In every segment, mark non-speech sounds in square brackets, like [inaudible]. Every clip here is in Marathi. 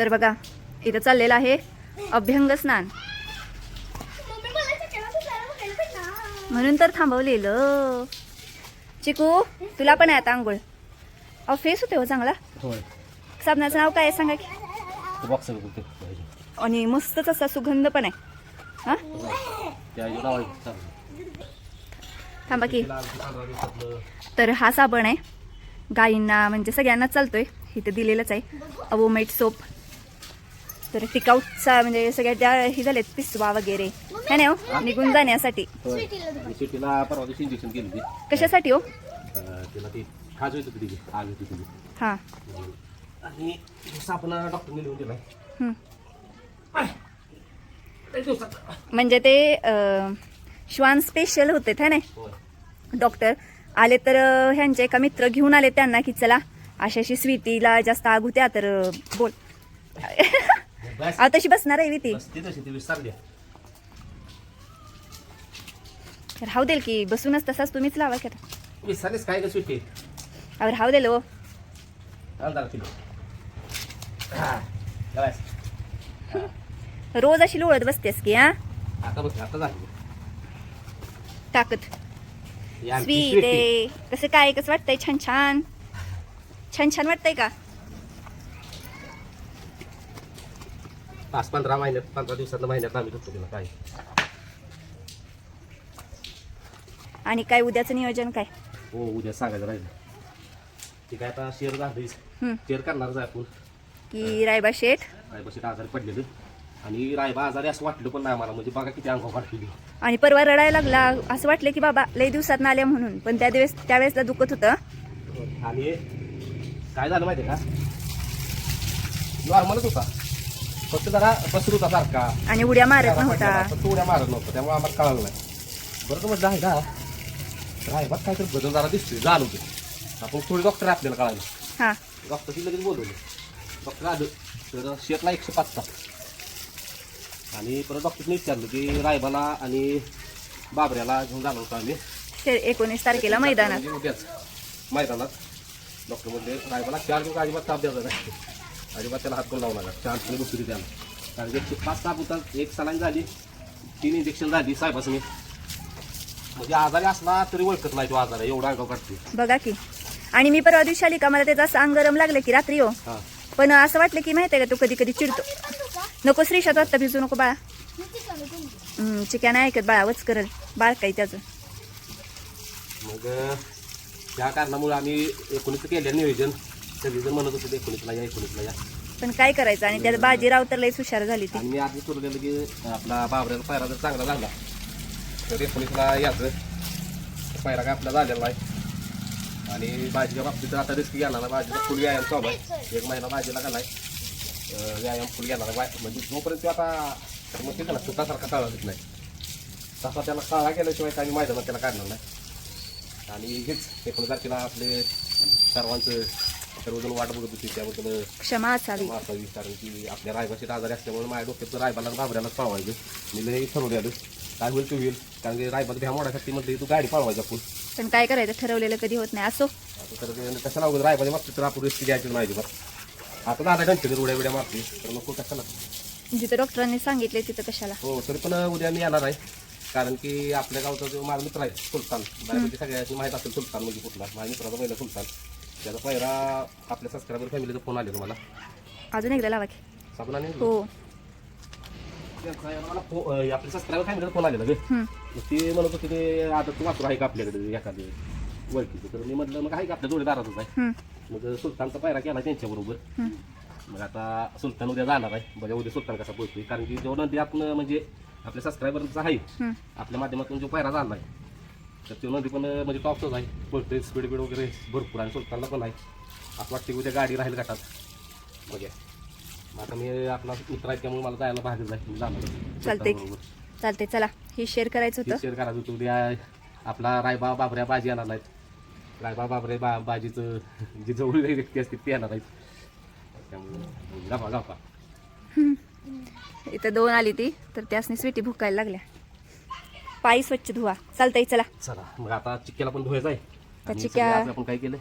तर बघा इथं चाललेलं आहे अभ्यंग स्नान. म्हणून तर थांबवलेलं. चिकू तुला पण आहे आता आंघोळ. अहो फेस होते हो चांगला. साबणाचं नाव काय आहे सांगा की. आणि मस्तच असा सुगंध पण आहे. हा? थांबा की. तर हा साबण आहे. गायींना म्हणजे सगळ्यांनाच चालतोय. इथे दिलेलंच आहे. अवोमेट सोप. तर टिकाऊचा म्हणजे सगळ्या ज्या हे झालेत पिसवा वगैरे. है ना हो? निघून जाण्यासाठी. होय. आणि शेतीला परवा दिवशी इंजेक्शन केलं ते कशासाठी हो? अं, तिला ती खाज होती तिची आग होती तिची हां. आणि सापणा डॉक्टरने लिहून दिलाय. हं. एक दिवसात. म्हणजे ते अं, श्वान स्पेशल होते है ना? होय. डॉक्टर आले तर अं, ह्यांचे एका मित्र घेऊन आले त्यांना की चला अशाशी स्वीटीला जास्त आग होत्या तर अं, बोल. अहो तशी बसणार आहे ती. बस ती तशी ती विसरली राहू देल की बसूनच तसाच तुम्हीच लावा की आता. विसरलीस काय का सुट्टी? अहो राहू देल हो. अंधार किलो बस. रोज अशी लोळत बसतेस की हा? आता बघ आता झाली. ताकद. ही आमची स्वीट स्वीटी. आहे. कसं काय कसं वाटतंय? छान छान. छान छान वाटतंय का? पाच पंधरा महिन्यात पंधरा दिवसात महिन्यात आम्ही धुतो तिला काय. आणि काय उद्याचं नियोजन काय? हो उद्या सांगायचं राहिलं. ती काय आता शेअर झालीच. हं. शेअर करणारच आहे आपण. की रायबा शेठ? रायबाशी आजारी पडलेलं. आणि रायबा आजारी असं वाटलं पण नाही मला म्हणजे बघा किती अंगावर काढलेली आणि परवा रडायला लागला. असं वाटलं की बाबा लई दिवसात आल्या म्हणून. पण त्या दिवस त्यावेळेसला दुखत होतं. आणि काय झालं माहिती का? नॉर्मलच होता. फक्त जरा होता सारखा. आणि उड्या मारत नव्हता. पडलेला, पण तो उड्या मारत नव्हता. त्यामुळे आम्हाला कळालं नाही. बरं म्हटलं आहे का रायबात काहीतरी बदल जरा दिसतोय जाणवते आपण थोडी डॉक्टर आपल्याला कळालं. हा. डॉक्टरशी लगेच बोलवलं. डॉक्टर आलं तर शेतला एकशे पाच तास आणि परत डॉक्टरने विचारलं की रायबाला आणि बाबऱ्याला घेऊन जाणार होतो आम्ही. एकोणीस तारखेला मैदानात. मैदानात. डॉक्टर म्हणजे रायबाला चार दिवस अजिबात ताप द्यायचा नाही. अजिबात त्याला हात करून लावू नका. चान्सने बसली त्याला. कारण एकशे पाच ताप होतात एक सलाईन झाली तीन इंजेक्शन झाली साहेबासनी. म्हणजे आजारी असला तरी ओळखत नाही तो आजार एवढा अंगाव काढते बघा की. आणि मी परवा दिवशी आली का मला त्याचं असं अंग गरम लागलं की रात्री हो. हां. पण असं वाटलं की माहिती आहे का तो कधी कधी चिडतो. नको श्रीषात वाटतं भिजू नको बाळा. हम्म, चिक्या नाही ऐकत बाळा वच करल. बाळ काही त्याचं. मग त्या कारणामुळे आम्ही एकोणीस केलं नियोजन. सगळेजण म्हणत होते एकोणीसला या एकोणीसला या. पण काय करायचं? आणि त्यात बाजीराव तर लईच हुशार झाली ती. आणि मी आधी ठरवलेलं की आपला बाबऱ्याचा पायरा जर चांगला झाला तर एकोणीसला यायचं. पायरा काय आपला झालेला आहे आणि भाजीच्या बाबतीत आता रिस्क घेणार नाही भाजीला फुल व्यायाम चालू आहे. एक महिना भाजीला घालाय अं, व्यायाम फुल आहे. वाय- म्हणजे जोपर्यंत तो आता मग ते ना सुतासारखा काळा देत नाही. तसा त्याला काळा केल्याशिवाय काही मैदानात त्याला काढणार नाही. आणि हेच एकोणीस तारखेला आपले सर्वांचं सर्वजण वाट बघत होती त्याबद्दल क्षमा असावी. असावी कारण की आपल्या रायबाशी आजारी असल्यामुळे माझ्या डोक्यात रायबाला घाबऱ्यालाच पळवायचं. मी लई ठरवले आलं काय होईल ते होईल कारण की रायबाला भ्या मोडासाठी म्हटलं तू गाडी पळवायचा आपण. पण काय करायचं? ठरवलेलं कधी होत नाही. असो. आता तर ते कशाला अवघड रायबाच्या बाबतीत तर आपण रिस्क घ्यायची नाही बरं आता दादा घंटे उड्या बिड्या मारते तर नको कशाला? जिथं डॉक्टरांनी सांगितले तिथं कशाला? हो तरी पण उद्या मी येणार आहे. कारण की आपल्या गावचा जो माझा मित्र आहे सुलतान. बऱ्यापैकी सगळ्यांनी माहीत असेल सुलतान म्हणजे कुठला? माझ्या मित्राचा पहिला सुलतान. त्याचा पहिला आपल्या सबस्क्रायबर फॅमिलीचा फोन आलेला मला. अजून एकदा लावा की. साबणाने हो. त्यांचा मला फो- अं, आपल्या सबस्क्रायबर फॅमिलीचा फोन आलेला ग. हम्म. मग ते म्हणत होते ते आता तू वाचू आहे का आपल्याकडे एखादी ओळखीचं तर मी म्हटलं मग आहे का आपल्या जोडीदारातच आहे? हम्म, मग सुलतानचा पायरा केला त्यांच्याबरोबर. हम्म. मग आता सुलतान उद्या जाणार आहे. बघा उद्या सुलतान कसा पोहोचतोय कारण की जेव्हा नंदी आपण म्हणजे आपल्या सबस्क्रायबरचा आहे हम्म. आपल्या माध्यमातून जो पायरा झाला आहे तर तो नदी पण म्हणजे टॉपचाच आहे. पळतोय स्पीड बीड वगैरे भरपूर आणि सुलतानला पण आहे. असं वाटतं की उद्या गाडी राहील गटात. बघा मग आता मी आपला मित्र आहे त्यामुळे मला जायला भाग जाईल जाणार चालतंय. सुलतानबरोबर. चालते चला. हे शेअर करायचं होतं. शेअर करायचं होतं. उद्या आपला रायबा बाबऱ्या बाजी येणार नाहीत. रायबा बाबरे बा बाजीचं [laughs] जी जवळ व्यक्ती असते ते येणार आहेत त्यामुळे गापा गापा इथं दोन आली ती तर त्यासनी स्वीटी भुकायला लागल्या. पायी स्वच्छ धुवा. चालतंय चला. चला मग आता चिक्क्याला पण धुवायचं आहे. आणि चिक्क्या- सगळं आज आपण काय केलं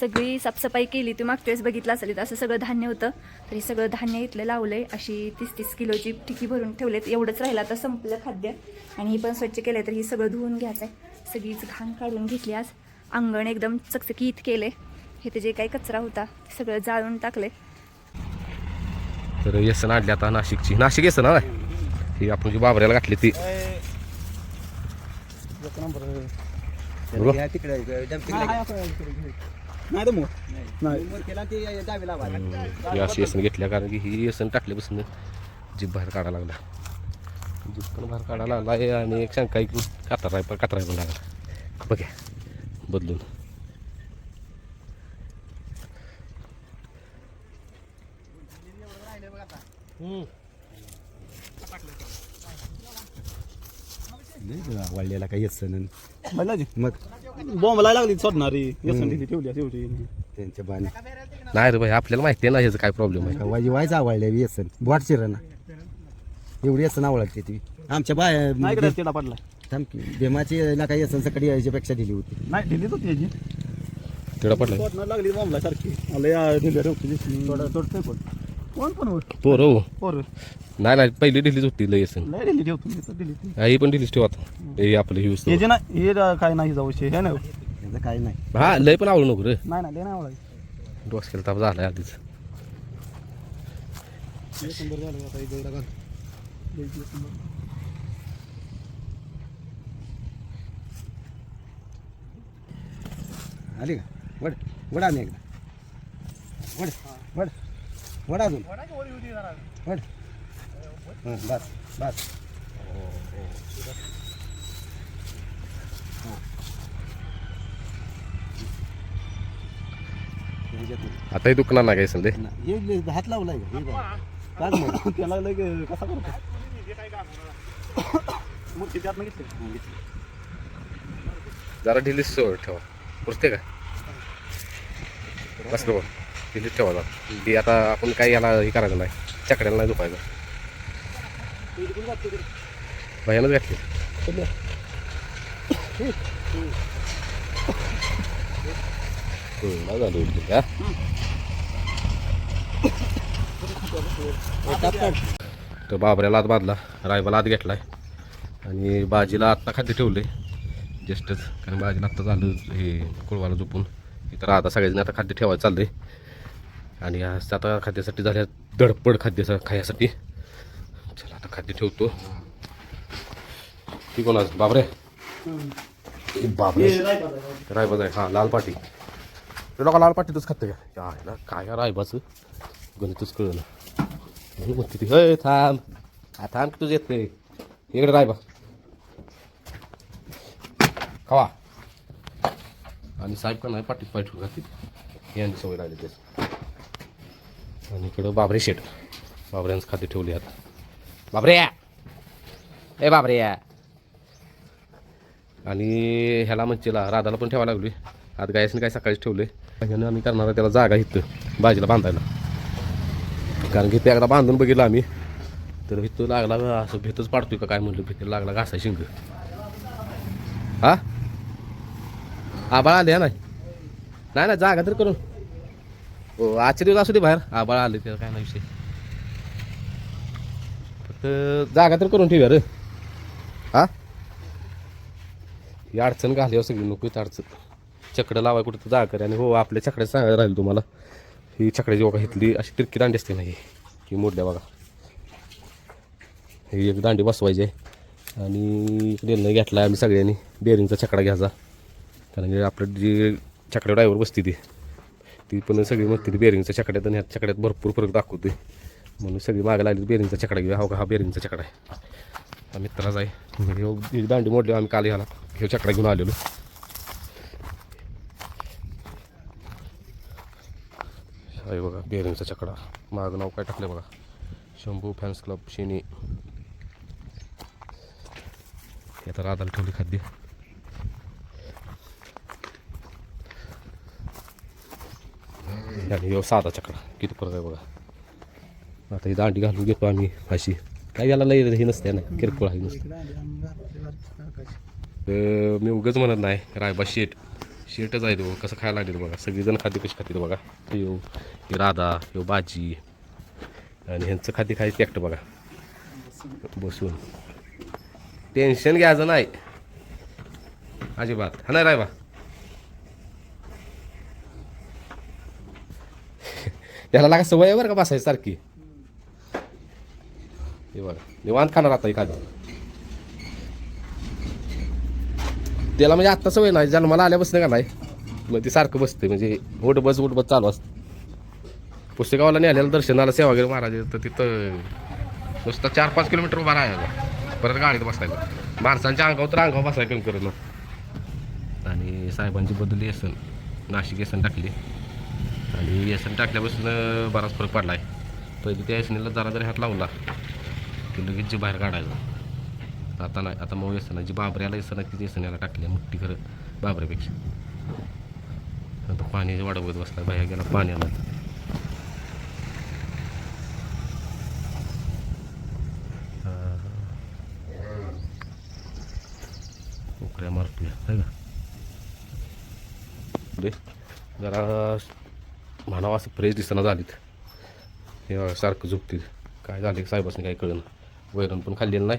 सगळी साफसफाई केली. ती मागच्या वेळेस बघितलं असेल इथं असं सगळं धान्य होतं. तर हे सगळं धान्य इथलं लावलंय. अशी तीस तीस किलोची टिकी भरून ठेवलेत. एवढंच राहिलं आता संपलं खाद्य. आणि ही पण स्वच्छ केलं तर ही सगळं धुवून घ्यायचं आहे सगळीच घाण काढून घेतली आज. अंगण एकदम चकचकीत केले हे ते जे काही कचरा होता ते सगळं जाळून टाकले तर येसन आणली आता नाशिकची. नाशिक येसन ही आपण जी बाबऱ्याला घातली ती. बघू. नाही तर मग. नाही. ही अशी येसन घेतल्या कारण की ही येसन टाकल्यापासून जीप बाहेर काढायला लागला. जीप पण बाहेर काढायला लागला आहे आणि एक शंका इकडून कातरा पण कातरा पण लागला. बघ्या. बदलून. वाढलेला काही येत मला जी मग? बॉम्बला लागली सोडणारी. दिली ठेवली शेवटी त्यांच्या बाण. नाही रे भाई आपल्याला माहिती आहे ना ह्याचं काय प्रॉब्लेम आहे. वाजी व्हायचं आवडल्या येसन बोट चिरण एवढी येसन आवडते ती. आमच्या नाही बाय तिला पडला. थांबकी बेमाची ना काही येसन सकाळी यायच्यापेक्षा दिली होती. नाही दिलीच होती याची. तेवढा पडला सोडणार लागली बॉम्बला सारखी. आलं या दिल्या ठेवती थोडं थोडं कोण कोण पण होय. पोर हो. पोर. नाही नाही पहिली ढिलीच होती लय येसन लय दिली ठेवतो मी तर दिली ती ही पण ढिलीच ठेवा आता. हे आपलं यूज हे जे ना हे काय नाही जाऊ हे नाही याचं काही नाही. हा लय पण आवडू नको रे. नाही नाही लय नाही आवडायचं डोसक्याला ताप झालाय आधीच. सुंदर झालं सुंदर. आली का? वड वड आम्ही एकदा. वड वड. वड अजून. वड. हं, बस बस. ह्याच्यातून. आता हे दुकानात नाही काय संदे? ना, हे ले- हात लावलाय? हे बघ. त्याला कसा करतो? जरा ढिलीच सोड ठेवा. पुरते का? बस बाबा ढिलीच ठेवा जरा ती आता आपण काही याला हे करायचं नाही. चकड्याला नाही दुखायचं भयानच घातली झालं उलटी. तर बाबऱ्याला आत बांधला रायबाला आत घेतलाय. आणि बाजीला आत्ता खाद्य ठेवले जस्टच कारण बाजीला आत्ता झालं हे कुळवाला झोपून. इतर आता सगळ्यांनी आता खाद्य ठेवायचं चाललंय. आणि आज आता खाद्यासाठी झाल्या दडपड खाद्य खायसाठी. चला आता खाद्य ठेवतो. ती कोण बाबरे? बाबरे. रायबाच आहे. हां लाल पाटी. लोक लाल पाटीतच खाते का? या ह्याला काय रायबाचं? गणितच कळलं ना हे म्हणते ती हय थांब. हा थांब की तुझं येत नाही इकडे राय बा खावा. आणि साहेब का नाही पाठीत पाय ठेवून घातली यांनी सवय लागली तेच आणि इकडं बाबरे शेट बाबऱ्यांचं खाते ठेवले आता. बाबरे! या ए बाबरे! या आणि ह्याला मंचीला राधाला पण ठेवायला लागली आज गायसने काय सकाळीच ठेवले ह्यानं आम्ही करणार आहे त्याला जागा इथं बाजीला बांधायला. कारण की ते एकदा बांधून बघितलं आम्ही. तर भितो लागला असं भीतच पाडतोय का काय म्हटलं भीत लागला घासा शिंग. हा? आबाळ आले हा नाही नाही जागा तर करून. हो आजचे दिवस असू दे बाहेर. आबाळ आले त्याला काय नाही विषय. फक्त जागा तर करून ठेवूया रे. हा? ही अडचण घाली सगळी नको अडचण. चकडं लावाय कुठं तर जागा कर आणि हो आपल्या चकड्या सांगायला राहील तुम्हाला. ही चकड्याची बघा घेतली अशी तिरकी दांडी असते नाही ही. मोडल्या बघा. ही एक दांडी बसवायची आहे. आणि निर्णय घेतला आम्ही सगळ्यांनी. बेरिंगचा चकडा घ्यायचा. कारण की आपलं जी चकड्या ड्रायव्हर बसते ती. ती पण सगळी म्हणते ती बेरिंगच्या छकड्यात आणि ह्या छकड्यात भरपूर फरक दाखवते म्हणून सगळी मागे लागली बेरिंगचा छकडा घेऊया. हो का हा बेरिंगचा छकडा आहे. मित्राचा आहे. म्हणजे ह्यो- एक दांडी मोडली आम्ही काल ह्याला हे छकडा घेऊन आलेलो. आहे बघा बेरिंगचा चकडा मागं नाव काय टाकलं बघा. शंभू फॅन्स क्लब शेनी. हे तर राधाला ठेवली खाद्य. आणि ह्यो साधा चकडा किती फरक आहे बघा. आता ही दांडी घालून घेतो आम्ही अशी. काय याला लई हे नसते ना किरकोळ आहे नसते. तर मी उगाच म्हणत नाही रायबा शेट शेटच आहे तो कसं खायला लागेल बघा. सगळीजण खाते कशी खाते बघा. यो हे राधा यो बाजी. आणि ह्यांचं खाते खायचं एकटं बघा. बसून. टेन्शन घ्यायचं नाही. अजिबात. हा नाही रायबा? याला लागा सवय बरं का बसायची सारखी हे बघा निवांत खाणार आता एखादं. त्याला म्हणजे आत्ता सवय नाही जन्माला आल्यापासून का नाही? मग ती सारखं बसते म्हणजे उठ बस उठ बस चालू असतं. पुस्तकावाला नेलेलं दर्शनाला सेवागिरी महाराज तर तिथं. नुसतं चार पाच किलोमीटर उभा राहायला. परत गाडीत बसायला. माणसांच्या अंगावर तर अंगावर बसायला कमी करणं. आणि साहेबांची बदली असेल नाशिक येसन टाकली. आणि येसन टाकल्यापासून बराच फरक पडला आहे पहिले त्या येसनीला जरा जरी हात लावला की लगेच जी बाहेर काढायचं. आता नाही आता मग येसन जी बाबऱ्याला येसन आहे ती येसन टाकली आहे, मोठी खरं बाबऱ्यापेक्षा आता पाण्याची वाढवत बसला बाहेर गेला पाण्याला उकड्या मारतोय है का? जरा म्हणावं असं फ्रेश दिसताना झालीत. हे सारखं झोपतील काय झाले साहेबासने काय कळलं वैरण पण खाल्लेलं नाही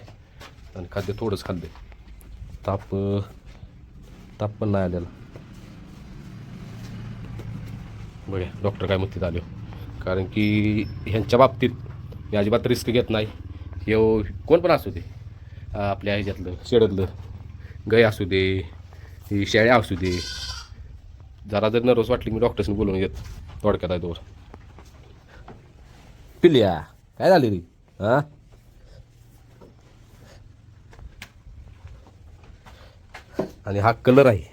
आणि खाद्य थोडंच खाल्ले ताप ताप पण नाही आलेला. बघा डॉक्टर काय म्हणतात आले कारण की ह्यांच्या बाबतीत मी अजिबात रिस्क घेत नाही. हे कोण पण असू दे. आपल्या ह्याच्यातलं शेडतलं गाय असू दे ही शेळ्या असू दे. जरा जर नर्वस वाटली मी डॉक्टर्सनी बोलवून घेत. थोडक्यात आहे तोवर पिल्या काय झाली रे? हां? आणि हा कलर आहे.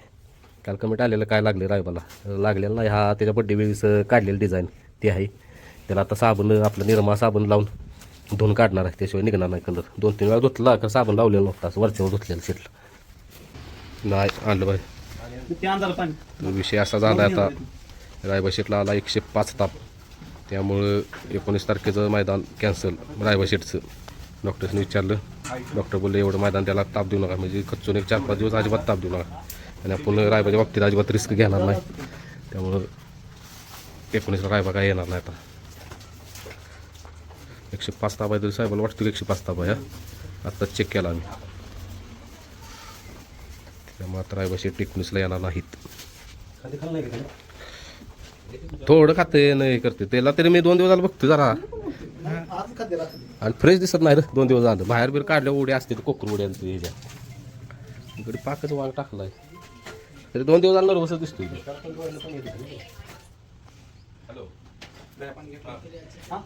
काल कमेंट आलेलं काय लागले रायबाला लागलेलं नाही हा त्याच्या बड्डे वेळेस काढलेलं डिझाईन ते आहे. त्याला आता साबण आपलं निरमा साबण लावून धुवून काढणार आहे. त्याशिवाय निघणार नाही कलर दोन तीन वेळा धुतला का साबण लावलेलं नव्हतं. असं वरच्यावर धुतलेलं शेटला नाही आणलं बाय विषय असा झाला आता. रायबाशेटला आला एकशे पाच ताप. त्यामुळं एकोणीस तारखेचं मैदान कॅन्सल रायबाशेटचं डॉक्टर्सनी विचारलं. डॉक्टर बोलले एवढं मैदान त्याला ताप देऊ नका. म्हणजे खच्चून एक चार पाच दिवस अजिबात ताप देऊ नका. आणि आपण रायबाच्या बाबतीत अजिबात रिस्क घेणार नाही. त्यामुळं एकोणीसला रायबा काय येणार नाही आता. एकशे पाच ताप आहे तरी साहेबाला वाटतो की एकशे पाच ताप आहे आत्ता चेक केला आम्ही. त्यामुळे आता रायबाशी एकोणीसला येणार नाहीत खाली खाल्लं नाही का त्याला? थोडं खाते नाही करते. त्याला तरी मी दोन दिवस झालं बघतो जरा. आणि फ्रेश दिसत नाही रे दोन दिवस झालं. बाहेर बिर काढल्या उड्या असते कोकर उड्या आणि ते ह्याच्या. इकडे पाकच वांग टाकलाय. तरी दोन दिवस झालं नर्वसच दिसतोय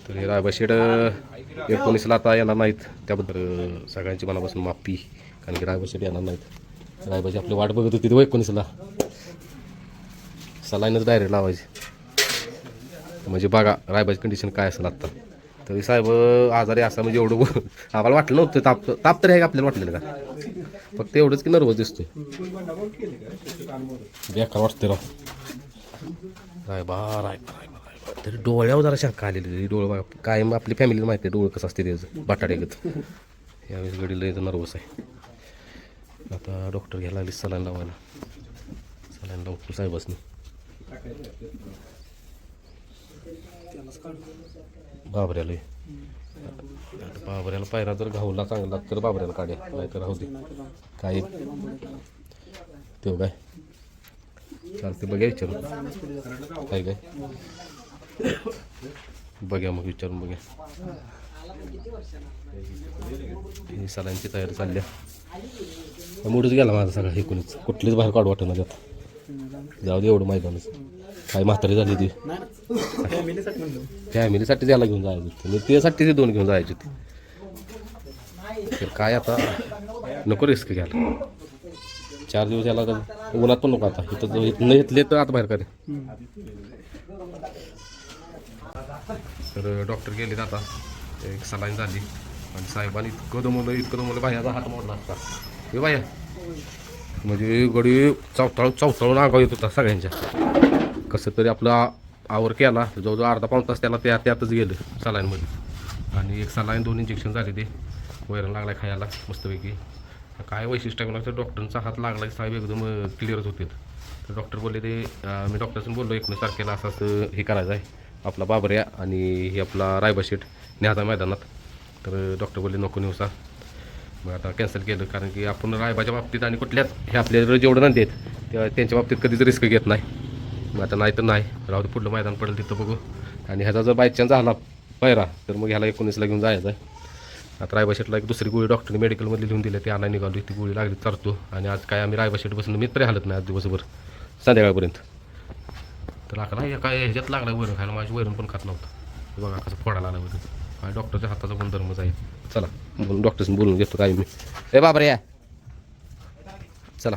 तर हे रायबा शेड एकोणीसला आता येणार नाहीत. त्याबद्दल सगळ्यांची मनापासून माफी कारण की रायबा शेड येणार नाहीत. रायबाची आपली वाट बघत होती एकोणीसला. सलाईनच डायरेक्ट लावायची. म्हणजे बघा रायबाची कंडिशन काय असेल आत्ता. तरी साहेब आजारी असा म्हणजे एवढं [laughs] आम्हाला वाटलं नव्हतं. ताप ताप तरी आहे का आपल्याला वाटलेलं का? फक्त एवढंच की नर्वस दिसतोय. बेकार वाटते राव. रायबा रायबा रायबा रायबा. तरी डोळ्यावर जरा शंका आलेली डोळं बघा कायम आपली फॅमिलीला माहिती आहे डोळं कसं असते त्याचं बटाट्यागत यावेळेस गडीला लय नर्वस आहे. आता डॉक्टर घ्यायला लागली सलाईन लावायला. सलाईन लावतो साहेबासनी. बाबऱ्याला बाबऱ्याला पायरा जर घावला चांगला तर बाबऱ्याला काढ्या नाहीतर राहू दे. काय? तेव काय चालते बघा विचारून. काय काय? बघ्या मग विचारून बघ्या. ही सलांची तयारी चालल्या मुडच गेला माझा सगळा एकूणच. कुठलीच बाहेर काढू वाटत त्यात. जाऊ दे एवढं मैदानच. काय म्हातारी झाली ती. फॅमिलीसाठी त्याला घेऊन जायचं होतं. मी त्यासाठी ते दोन घेऊन जायचे होते. तर काय आता? नको रिस्क घ्यायला. चार दिवस याला उन्हात पण नको आता. इथं इथं घेतले तर आता बाहेर करे तर डॉक्टर गेले आता. एक सलाईन झाली. आणि साहेबांनी इतकं दमवलं इतकं दमवलं. बाह्याचा हात मोडला असता. हे बाया म्हणजे गडी चवताळून चवताळून आगाव येत होता सगळ्यांच्या. कसं तरी आपला आवर केला. जवळजवळ अर्धा पाऊण तास त्याला त्या त्यातच गेलं सलाईनमध्ये. आणि एक सलाईन दोन इंजेक्शन झाले ते. वैरण लागला खायला मस्तपैकी. काय वैशिष्ट्य आहे डॉक्टरांचा डॉक्टरचा हात लागला की साहेब एकदम क्लिअरच होते तर डॉक्टर बोलले ते मी डॉक्टरसून बोललो एकोणीस तारखेला असं असं हे करायचं आहे. आपला बाबऱ्या आणि हे आपला रायबा शेट न्याचा मैदानात. तर डॉक्टर बोलले नको नेऊसा मग आता कॅन्सल केलं कारण की आपण रायबाच्या बाबतीत आणि कुठल्याच हे आपल्याला जेवढं नाही देत त्यांच्या बाबतीत कधीच रिस्क घेत नाही. मग आता नाही तर नाही. राहू दे पुढलं मैदान पडेल तिथं बघू. आणि ह्याचा जर बाय चान्स झाला पैरा तर मग ह्याला एकोणीसला घेऊन जायचं आहे. आता रायबाशेटला एक दुसरी गोळी डॉक्टरने मेडिकलमध्ये लिहून दिली ती आणा निघाली ती गोळी लागली चालतो आणि आज काय आम्ही रायबाशेट बसून मी तरी हालत नाही आज दिवसभर. संध्याकाळपर्यंत. तर लागला हे काय ह्याच्यात लागला वैरण खायला माझी वैरण पण खात नव्हतं. बघा कसं फोडायला आला वैरण. काय डॉक्टरच्या हाताचा पण धर्मच आहे. चला म्हणून डॉक्टरशी बोलून घेतो काय मी. ए बाबरे या. चला.